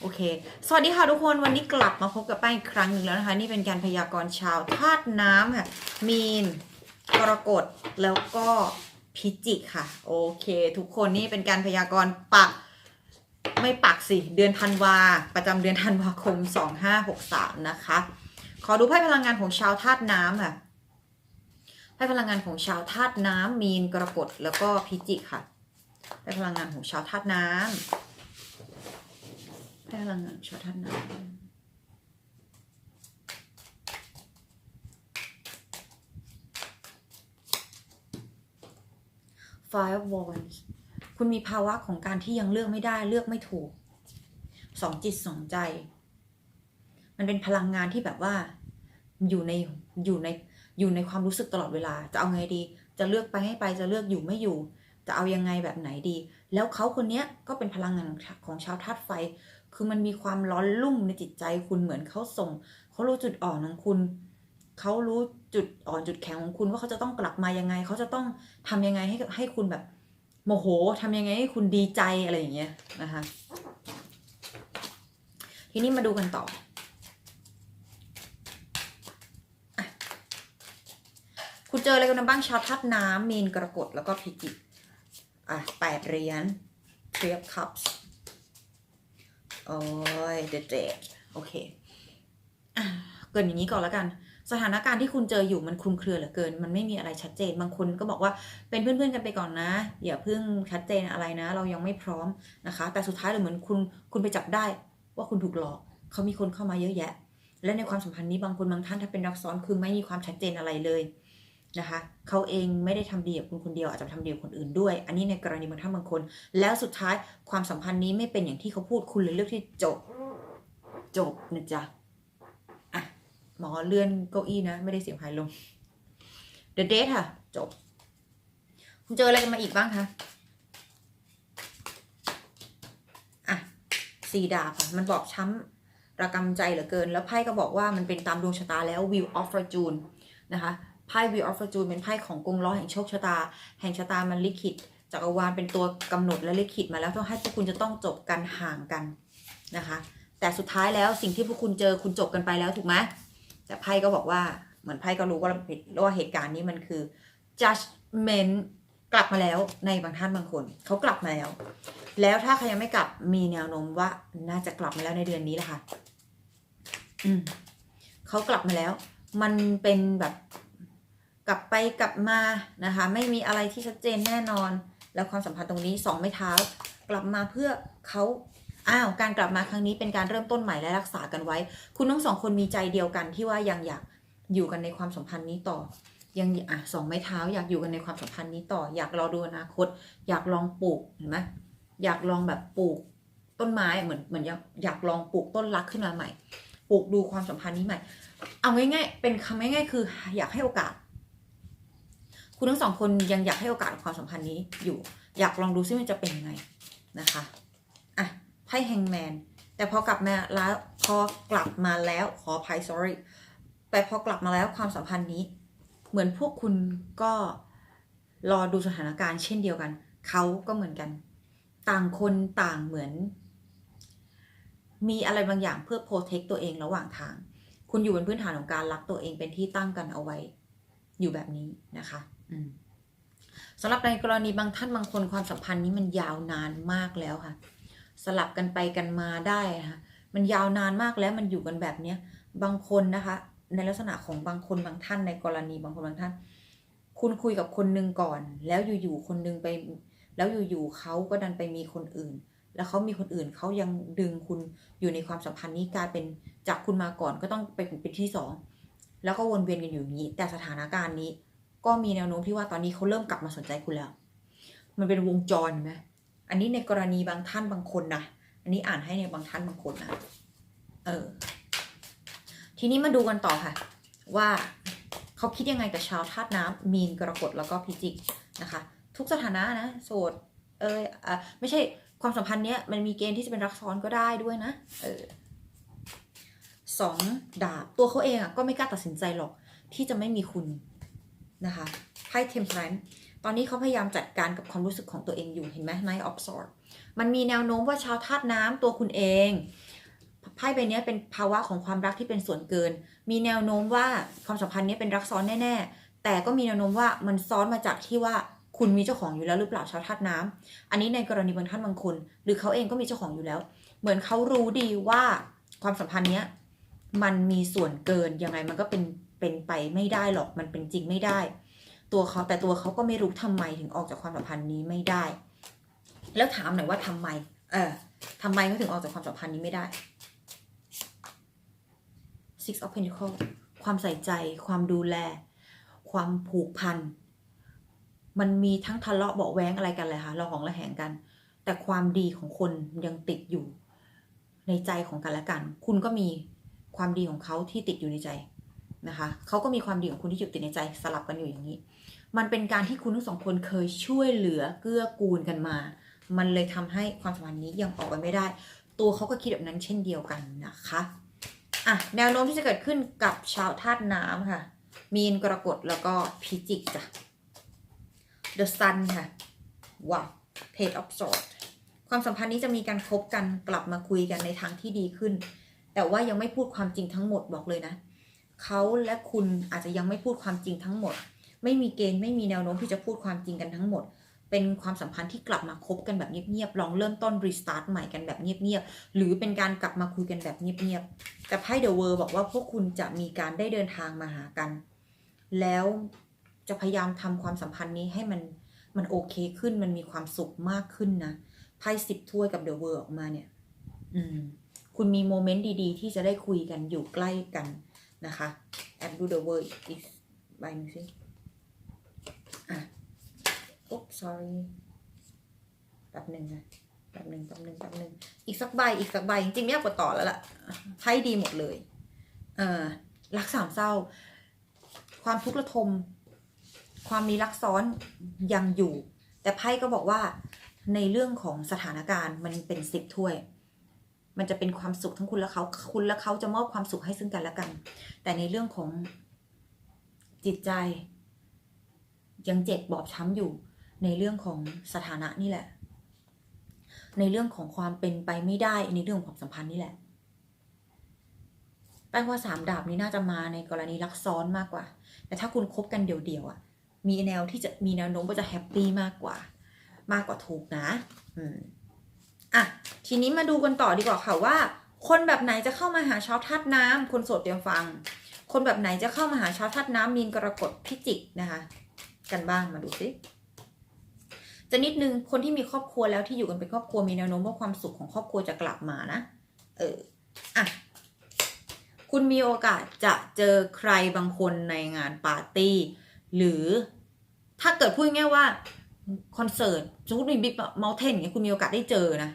โอเค สวัสดีค่ะทุกคน วันนี้กลับมาพบกับป้าอีกครั้งหนึ่งแล้วนะคะ นี่เป็นการพยากรณ์ชาวธาตุน้ำค่ะ มีน กรกฎ แล้วก็พิจิกค่ะ โอเค ทุกคนนี่เป็นการพยากรณ์ปัก ไม่ปักสิ เดือนธันวา ประจำเดือนธันวาคม 2563 นะคะ ขอดูไพ่พลังงานของชาวธาตุน้ำค่ะ ไพ่พลังงานของชาวธาตุน้ำมีน กรกฎ แล้วก็พิจิกค่ะ ไพ่พลังงานของชาวธาตุน้ำ ไพ่พลังงานชาวธาตุน้ำ Five Wands คุณมีภาวะของการที่ยังเลือกไม่ได้เลือกไม่ถูก สองจิตสองใจ มันเป็นพลังงานที่แบบว่า อยู่ในอยู่ในอยู่ในความรู้สึกตลอดเวลา จะเอาไงดี จะเลือกไปให้ไปจะเลือกอยู่ไม่อยู่ จะเอายังไงแบบไหนดี แล้วเขาคนนี้ก็เป็นพลังงานของชาวธาตุไฟ คือมันมีความร้อนลุ่มในจิตใจคุณเหมือนเขาส่งเขารู้จุดอ่อนของคุณเขารู้จุดอ่อนจุดแข็งของคุณว่าเขาจะต้องกลับมายังไง เขาจะต้องทำยังไงให้ให้คุณแบบโมโหทำยังไงให้คุณดีใจอะไรอย่างเงี้ยนะคะ ทีนี้มาดูกันต่อคุณเจออะไรกันบ้างชาวธาตุน้ำมีนกรกฎแล้วก็พิจิกอะแปดเหรียญ three of cups โอ้ยเด็ดโอเคอะเกินอย่างนี้ก่อนแล้วกัน สถานการณ์ที่คุณเจออยู่มันคลุมเครือเหลือเกิน มันไม่มีอะไรชัดเจน บางคนก็บอกว่าเป็นเพื่อนๆกันไปก่อนนะอย่าเพิ่งชัดเจนอะไรนะ เรายังไม่พร้อมนะคะ แต่สุดท้ายเลยเหมือนคุณคุณไปจับได้ว่าคุณถูกหลอกเขามีคนเข้ามาเยอะแยะ และในความสัมพันธ์นี้บางคนบางท่านถ้าเป็นรักซ้อนคือไม่มีความชัดเจนอะไรเลย นะคะเขาเองไม่ได้ทำดีกับคุณคนเดียวอาจจะทำดีกับคนอื่นด้วย อันนี้ในกรณีบางท่านบางคน แล้วสุดท้ายความสัมพันธ์นี้ไม่เป็นอย่างที่เขาพูดคุณเลยเลือกที่จบ จบนะจ๊ะอะหมอเลื่อนเก้าอี้นะ ไม่ได้เสียงหายลง The Date ค่ะ จบ คุณเจออะไรกันมาอีกบ้างคะอะสีดาบมันบอกช้ำระกำใจเหลือเกิน แล้วไพ่ก็บอกว่ามันเป็นตามดวงชะตาแล้ว Wheel of Fortune นะคะ ไพ่ Wheel of Fortune เป็นไพ่ของกงล้อแห่งโชคชะตา แห่งชะตามันลิขิตจักรวาลเป็นตัวกำหนดและลิขิตมาแล้วต้องให้พวกคุณจะต้องจบกันห่างกันนะคะ แต่สุดท้ายแล้วสิ่งที่พวกคุณเจอคุณจบกันไปแล้วถูกไหมแต่ไพ่ก็บอกว่าเหมือนไพ่ก็รู้ว่าว่าเหตุการณ์นี้มันคือ judgment กลับมาแล้วในบางท่านบางคนเขากลับมาแล้ว แล้วถ้าใครยังไม่กลับมีแนวโน้มว่าน่าจะกลับมาแล้วในเดือนนี้แหละค่ะ อืมเขากลับมาแล้ว มันเป็นแบบ กลับไปกลับมานะคะ ไม่มีอะไรที่ชัดเจนแน่นอน แล้วความสัมพันธ์ตรงนี้สองไม่เท้า กลับมาเพื่อเขาอ้าวการกลับมาครั้งนี้เป็นการเริ่มต้นใหม่และรักษากันไว้ คุณทั้งสองคนมีใจเดียวกันที่ว่ายังอยากอยู่กันในความสัมพันธ์นี้ต่อ ยังอะสองไม้เท้า อยากอยู่กันในความสัมพันธ์นี้ต่อ อยากรอดูอนาคต อยากลองปลูกเห็นไหมอยากลองแบบปลูกต้นไม้เหมือนเหมือนอยากอยากลองปลูกต้นรักขึ้นมาใหม่ ปลูกดูความสัมพันธ์นี้ใหม่ เอาง่ายๆ เป็นคำง่ายๆคือ อยากให้โอกาส คุณทั้งสองคนยังอยากให้โอกาสความสัมพันธ์นี้อยู่ อยากลองดูซิมันจะเป็นยังไงนะคะอะไพ่แฮงแมนแต่พอกลับมาแล้วพอกลับมาแล้วขออภัย sorry แต่พอกลับมาแล้วความสัมพันธ์นี้ เหมือนพวกคุณก็รอดูสถานการณ์เช่นเดียวกัน เขาก็เหมือนกัน ต่างคนต่างเหมือน มีอะไรบางอย่างเพื่อโปรเทคตัวเองระหว่างทาง คุณอยู่บนพื้นฐานของการรักตัวเองเป็นที่ตั้งกันเอาไว้ อยู่แบบนี้นะคะ สำหรับในกรณีบางท่านบางคนความสัมพันธ์นี้มันยาวนานมากแล้วค่ะ สลับกันไปกันมาได้นะคะมันยาวนานมากแล้วมันอยู่กันแบบเนี้ยบางคนนะคะ ในลักษณะของบางคนบางท่านในกรณีบางคนบางท่าน คุณคุยกับคนหนึ่งก่อน แล้วอยู่ๆคนหนึงไป แล้วอยู่ๆเขาก็ดันไปมีคนอื่น แล้วเขามีคนอื่นเขายังดึงคุณอยู่ในความสัมพันธ์นี้กลายเป็นจากคุณมาก่อนก็ต้องไปเป็นที่สองแล้วก็วนเวียนกันอยู่อย่างนี้ แต่สถานการณ์นี้ ก็มีแนวโน้มที่ว่าตอนนี้เขาเริ่มกลับมาสนใจคุณแล้ว มันเป็นวงจรไหมอันนี้ในกรณีบางท่านบางคนนะอันนี้อ่านให้ในบางท่านบางคนนะเออ ทีนี้มาดูกันต่อค่ะ ว่าเขาคิดยังไงกับชาวธาตุน้ำมีนกรกฎแล้วก็พิจิกนะคะ ทุกสถานะนะโสดเอออะไม่ใช่ความสัมพันธ์เนี้ยมันมีเกณฑ์ที่จะเป็นรักซ้อนก็ได้ด้วยนะเออสองดาบตัวเขาเองอะก็ไม่กล้าตัดสินใจหรอกที่จะไม่มีคุณ นะคะไพ่เทมเพลนตอนนี้เขาพยายามจัดการกับความรู้สึกของตัวเองอยู่เห็นไหม Knight of Swords มันมีแนวโน้มว่าชาวธาตุน้ำตัวคุณเองไพ่ใบเนี้ยเป็นภาวะของความรักที่เป็นส่วนเกิน มีแนวโน้มว่าความสัมพันธ์เนี้ยเป็นรักซ้อนแน่ ๆ แต่ก็มีแนวโน้มว่ามันซ้อนมาจากที่ว่าคุณมีเจ้าของอยู่แล้วหรือเปล่าชาวธาตุน้ำอันนี้ในกรณีบางท่านบางคน หรือเขาเองก็มีเจ้าของอยู่แล้ว เหมือนเขารู้ดีว่าความสัมพันธ์เนี้ยมันมีส่วนเกินยังไงมันก็เป็น เป็นไปไม่ได้หรอกมันเป็นจริงไม่ได้ ตัวเขาแต่ตัวเขาก็ไม่รู้ทำไมถึงออกจากความสัมพันธ์นี้ไม่ได้ แล้วถามหน่อยว่าทำไม เออทำไมเขาถึงออกจากความสัมพันธ์นี้ไม่ได้ Six of Pentacles ความใส่ใจ ความดูแล ความผูกพัน มันมีทั้งทะเลาะเบาะแว้งอะไรกันเลยค่ะเราของระแหงกัน แต่ความดีของคนยังติดอยู่ในใจของกันและกัน คุณก็มีความดีของเขาที่ติดอยู่ในใจ นะคะเขาก็มีความดีของคุณที่อยู่ติดในใจสลับกันอยู่อย่างนี้ มันเป็นการที่คุณทั้งสองคนเคยช่วยเหลือเกื้อกูลกันมา มันเลยทำให้ความสัมพันธ์นี้ยังออกไปไม่ได้ ตัวเขาก็คิดแบบนั้นเช่นเดียวกันนะคะอะแนวโน้มที่จะเกิดขึ้นกับชาวธาตุน้ำค่ะ มีนกรกฎแล้วก็พิจิกจ้ะ The Sun ค่ะว้าว Page of Swords ความสัมพันธ์นี้จะมีการคบกันกลับมาคุยกันในทางที่ดีขึ้น แต่ว่ายังไม่พูดความจริงทั้งหมดบอกเลยนะ เขาและคุณอาจจะยังไม่พูดความจริงทั้งหมด ไม่มีเกณฑ์ไม่มีแนวโน้มที่จะพูดความจริงกันทั้งหมด เป็นความสัมพันธ์ที่กลับมาคบกันแบบเงียบๆลองเริ่มต้นรีสตาร์ทใหม่กันแบบเงียบๆหรือเป็นการกลับมาคุยกันแบบเงียบๆแต่ไพ่เดอะเวิร์บอกว่าพวกคุณจะมีการได้เดินทางมาหากัน แล้วจะพยายามทำความสัมพันธ์นี้ให้มันมันโอเคขึ้นมันมีความสุขมากขึ้นนะไพ่สิบถ้วยกับเดอะเวิร์ออกมาเนี่ย อืม คุณมีโมเมนต์ดีๆ ที่จะได้คุยกันอยู่ใกล้กัน นะคะแอบดูเดอะเวิร์อีกใบหนึงสิอะโอ๊บ sorry แป๊บหนึ่งนะแป๊บหนึ่งแป๊บหนึ่งแป๊บหนึ่งอีกสักใบอีกสักใบจริงๆไม่อยากกดต่อแล้วล่ะไพ่ดีหมดเลยเออรักสามเศร้า ความทุกข์ระทม ความมีรักซ้อนยังอยู่ แต่ไพ่ก็บอกว่าในเรื่องของสถานการณ์มันเป็นสิบถ้วย มันจะเป็นความสุขทั้งคุณและเขา คุณและเขาจะมอบความสุขให้ซึ่งกันและกัน แต่ในเรื่องของจิตใจ ยังเจ็บบอบช้ำอยู่ในเรื่องของสถานะนี่แหละ ในเรื่องของความเป็นไปไม่ได้ในเรื่องของความสัมพันธ์นี่แหละแป้งว่าสามดาบนี้น่าจะมาในกรณีรักซ้อนมากกว่า แต่ถ้าคุณคบกันเดี่ยวๆอะ มีแนวที่จะมีแนวโน้มว่าจะแฮปปี้มากกว่า มากกว่าถูกนะ อืม อะทีนี้มาดูกันต่อดีกว่าค่ะว่า คนแบบไหนจะเข้ามาหาชาวธาตุน้ำคนโสดเตรียมฟัง คนแบบไหนจะเข้ามาหาชาวธาตุน้ำมีนกรกฎพิจิกนะคะ กันบ้างมาดูสิจะนิดนึงคนที่มีครอบครัวแล้วที่อยู่กันเป็นครอบครัวมีแนวโน้มว่าความสุขของครอบครัวจะกลับมานะ เอออะคุณมีโอกาสจะเจอใครบางคนในงานปาร์ตี้ หรือถ้าเกิดพูดง่ายว่า คอนเสิร์ตสมมติมีบิ๊กเมลเทนอย่างเงี้ยคุณมีโอกาสได้เจอนะ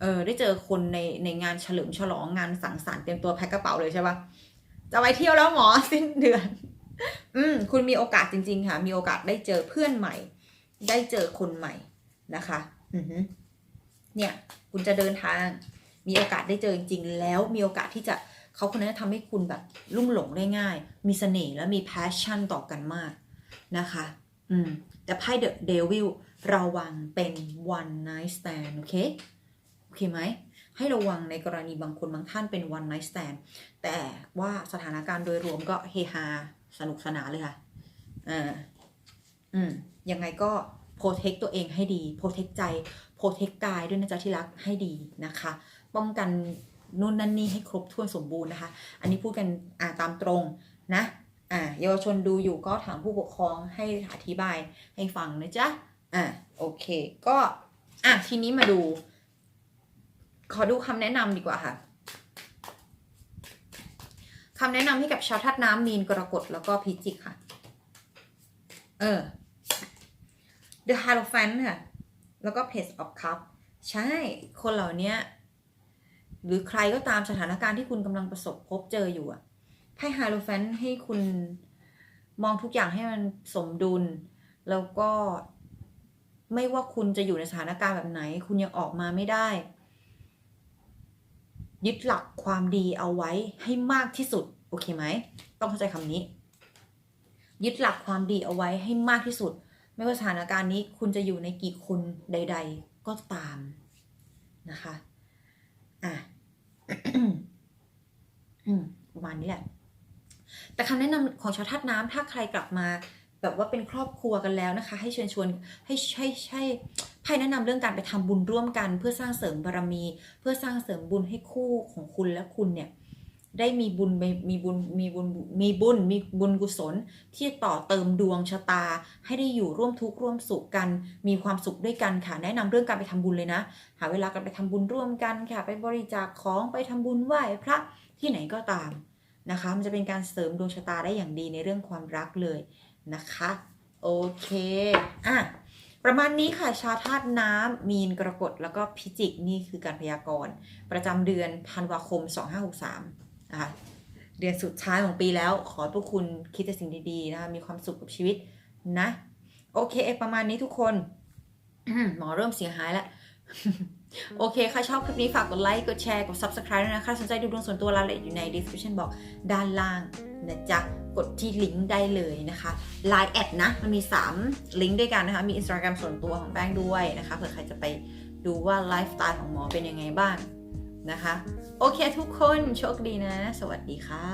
เออได้เจอคนในในงานเฉลิมฉลองงานสังสรรค์เตรียมตัวแพ็คกระเป๋าเลยใช่ปะจะไปเที่ยวแล้วหมอสิ้นเดือน อืมคุณมีโอกาสจริง ๆ ค่ะ มีโอกาสได้เจอเพื่อนใหม่ ได้เจอคนใหม่นะคะ อือฮึเนี่ย คุณจะเดินทาง มีโอกาสได้เจอจริงๆ แล้วมีโอกาสที่จะเขาคนนั้นจะทำให้คุณแบบลุ่มหลงได้ง่าย มีเสน่ห์และมี passion ต่อกันมากนะคะ อืม แต่ไพ่ The Devil ระวังเป็น one night stand โอเค โอเคไหม ให้ระวังในกรณีบางคนบางท่านเป็น one night stand แต่ว่าสถานการณ์โดยรวมก็เฮฮาสนุกสนานเลยค่ะ อ่า อืม ยังไงก็โปรเทคตัวเองให้ดี โปรเทคใจ โปรเทคกายด้วยนะจ๊ะที่รักให้ดีนะคะ ป้องกันนู่นนั่นนี่ให้ครบถ้วนสมบูรณ์นะคะ อันนี้พูดกันอ่าตามตรงนะ อ่าเยาวชนดูอยู่ก็ถามผู้ปกครองให้อธิบายให้ฟังนะจ๊ะอ่าโอเค ก็อะทีนี้มาดู ขอดูคำแนะนำดีกว่าค่ะคำแนะนำให้กับชาวธาตุน้ำมีนกรกฎแล้วก็พิจิกค่ะ เออ The Hierophant ค่ะ แล้วก็ Page of Cup ใช่ คนเหล่านี้หรือใครก็ตามสถานการณ์ที่คุณกำลังประสบพบเจออยู่อะ ไพ่ Hierophant ให้คุณมองทุกอย่างให้มันสมดุล แล้วก็ไม่ว่าคุณจะอยู่ในสถานการณ์แบบไหน คุณยังออกมาไม่ได้ ยึดหลักความดีเอาไว้ให้มากที่สุด โอเคไหม ต้องเข้าใจคำนี้ ยึดหลักความดีเอาไว้ให้มากที่สุด ไม่ว่าสถานการณ์นี้คุณจะอยู่ในกี่คนใด ๆ ก็ตามนะคะ อะอืมประมาณนี้แหละ แต่คำแนะนำของชาวธาตุน้ำถ้าใครกลับมา แบบว่าเป็นครอบครัวกันแล้วนะคะ ให้เชิญชวนให้ให้ให้ไพ่แนะนำเรื่องการไปทำบุญร่วมกัน เพื่อสร้างเสริมบารมี เพื่อสร้างเสริมบุญให้คู่ของคุณและคุณเนี่ยได้มีบุญมีมีบุญมีบุญมีบุญมีบุญกุศล ที่ต่อเติมดวงชะตา ให้ได้อยู่ร่วมทุกข์ร่วมสุขกัน มีความสุขด้วยกันค่ะแนะนำเรื่องการไปทำบุญเลยนะ หาเวลากันไปทำบุญร่วมกันค่ะ ไปบริจาคของไปทำบุญไหว้พระที่ไหนก็ตาม นะคะ มันจะเป็นการเสริมดวงชะตาได้อย่างดีในเรื่องความรักเลยนะคะ โอเคอะประมาณนี้ค่ะชาวธาตุน้ำมีนกรกฎแล้วก็พิจิกนี่คือการพยากรณ์ประจำเดือนธันวาคม 2563นะคะเดือนสุดท้ายของปีแล้ว ขอให้พวกคุณคิดแต่สิ่งดีๆนะคะมีความสุขกับชีวิตนะ โอเค ประมาณนี้ทุกคน หมอเริ่มเสียงหายแล้ว โอเคใครชอบคลิปนี้ฝากกดไลค์กดแชร์กด subscribe ด้วยนะคะสนใจดูดวงส่วนตัวรายละเอียดอยู่ใน description box ด้านล่างนะจ๊ะกดที่ลิงก์ได้เลยนะคะ Line แอดนะ มันมี 3 ลิงก์ด้วยกันนะคะ มี Instagram ส่วนตัวของแป้งด้วยนะคะเผื่อใครจะไปดูว่าไลฟ์สไตล์ของหมอเป็นยังไงบ้างนะคะ โอเคทุกคนโชคดีนะ สวัสดีค่ะ